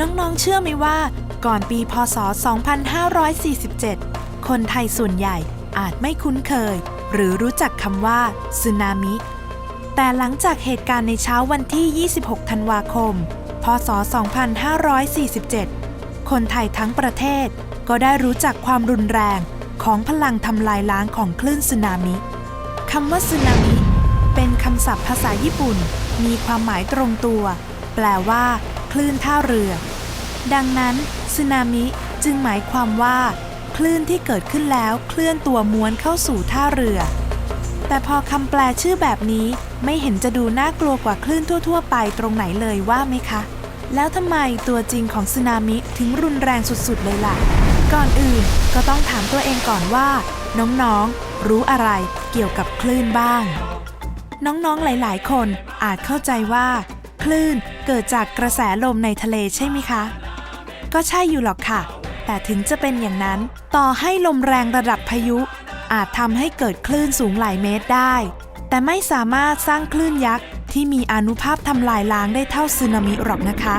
น้องๆ เชื่อไหมว่า ก่อนปีพศ 2547 คนไทยส่วนใหญ่อาจไม่คุ้นเคย หรือรู้จักคำว่าสึนามิ แต่หลังจากเหตุการณ์ในเช้าวันที่ 26 ธันวาคม พศ 2547 คนไทยทั้งประเทศก็ได้รู้จักความรุนแรงของพลังทำลายล้างของคลื่นสึนามิคำว่าสึนามิเป็นคำศัพท์ภาษาญี่ปุ่น มีความหมายตรงตัว แปลว่า คลื่นท่าเรือ ดังนั้นสึนามิจึงหมายความว่า คลื่นที่เกิดขึ้นแล้วเคลื่อนตัวม้วนเข้าสู่ท่าเรือ แต่พอคำแปลชื่อแบบนี้ไม่เห็นจะดูน่ากลัวกว่าคลื่นทั่ว ๆ ไปตรงไหนเลยว่าไหมคะ แล้วทำไมตัวจริงของสึนามิถึงรุนแรงสุดๆเลยล่ะ ก่อนอื่นก็ต้องถามตัวเองก่อนว่า น้องๆ รู้อะไรเกี่ยวกับคลื่นบ้าง น้องๆหลาย ๆ คนอาจเข้าใจว่า คลื่นเกิดจากกระแสลมในทะเลใช่ไหมคะ ก็ใช่อยู่หรอกค่ะ แต่ถึงจะเป็นอย่างนั้น ต่อให้ลมแรงระดับพายุ อาจทำให้เกิดคลื่นสูงหลายเมตรได้ แต่ไม่สามารถสร้างคลื่นยักษ์ที่มีอนุภาพทำลายล้างได้เท่าสึนามิหรอกนะคะ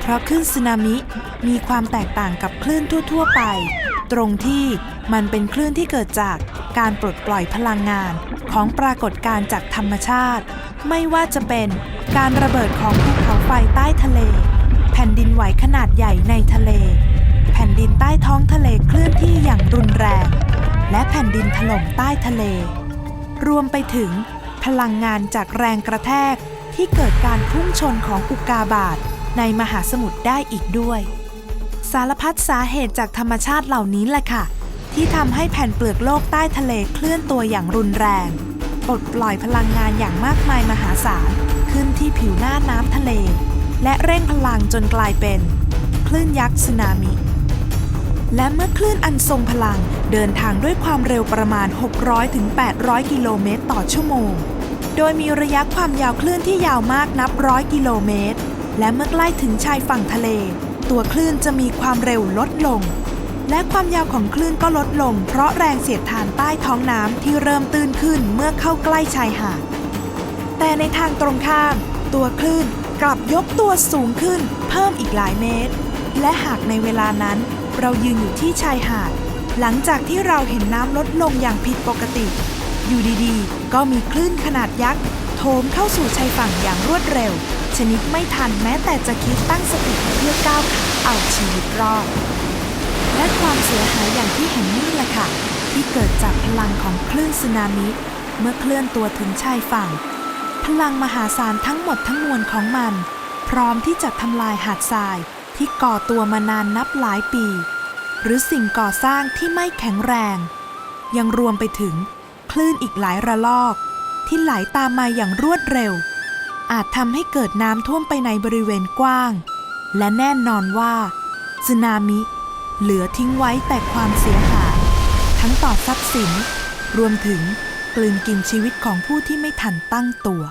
เพราะคลื่นสึนามิมีความแตกต่างกับคลื่นทั่ว ๆ ไป ตรงที่มันเป็นคลื่นที่เกิดจากการปลดปล่อยพลังงานของปรากฏการณ์จากธรรมชาติ ไม่ว่าจะเป็นการระเบิดของภูเขาไฟใต้ทะเล ผ่นดินไหวขนาดใหญ่ในทะเล แผ่นดินใต้ท้องทะเลเคลื่อนที่อย่างรุนแรง และแผ่นดินถล่มใต้ทะเล รวมไปถึง พลังงานจากแรงกระแทกที่เกิดการพุ่งชนของอุกาบาตในมหาสมุทรได้อีกด้วย สารพัดสาเหตุจากธรรมชาติเหล่านี้แหละค่ะ ที่ทำให้แผ่นเปลือกโลกใต้ทะเลเคลื่อนตัวอย่างรุนแรงปลดปล่อยพลังงานอย่างมากมายมหาศาลขึ้นที่ผิวหน้าน้ำทะเล และเร่งพลังจนกลายเป็นคลื่นยักษ์สึนามิ และเมื่อคลื่นอันทรงพลังเดินทางด้วยความเร็วประมาณ 600-800 กิโลเมตรต่อชั่วโมง โดยมีระยะความยาวคลื่นที่ยาวมากนับร้อยกิโลเมตร และเมื่อใกล้ถึงชายฝั่งทะเล ตัวคลื่นจะมีความเร็วลดลง และความยาวของคลื่นก็ลดลง เพราะแรงเสียดทานใต้ท้องน้ำที่เริ่มตื้นขึ้นเมื่อเข้าใกล้ชายหาด แต่ในทางตรงข้าม ตัวคลื่น กลับยกตัวสูงขึ้นเพิ่มอีกหลายเมตร และหากในเวลานั้นเรายืนอยู่ที่ชายหาด หลังจากที่เราเห็นน้ำลดลงอย่างผิดปกติ อยู่ดีๆ ก็มีคลื่นขนาดยักษ์โถมเข้าสู่ชายฝั่งอย่างรวดเร็ว ชนิดไม่ทันแม้แต่จะคิดตั้งสติเพื่อก้าวขาเอาชีวิตรอด และความเสียหายอย่างที่เห็นนี่แหละค่ะ ที่เกิดจากพลังของคลื่นสึนามิ เมื่อเคลื่อนตัวถึงชายฝั่ง พลังมหาศาลทั้งหมดทั้งมวลของมัน พร้อมที่จะทำลายหาดทรายที่ก่อตัวมานานนับหลายปี หรือสิ่งก่อสร้างที่ไม่แข็งแรง ยังรวมไปถึงคลื่นอีกหลายระลอก ที่ไหลตามมาอย่างรวดเร็ว อาจทำให้เกิดน้ำท่วมไปในบริเวณกว้าง และแน่นอนว่าสึนามิเหลือทิ้งไว้แต่ความเสียหายทั้งต่อทรัพย์สิน รวมถึง กลืนกินชีวิตของผู้ที่ไม่ทันตั้งตัว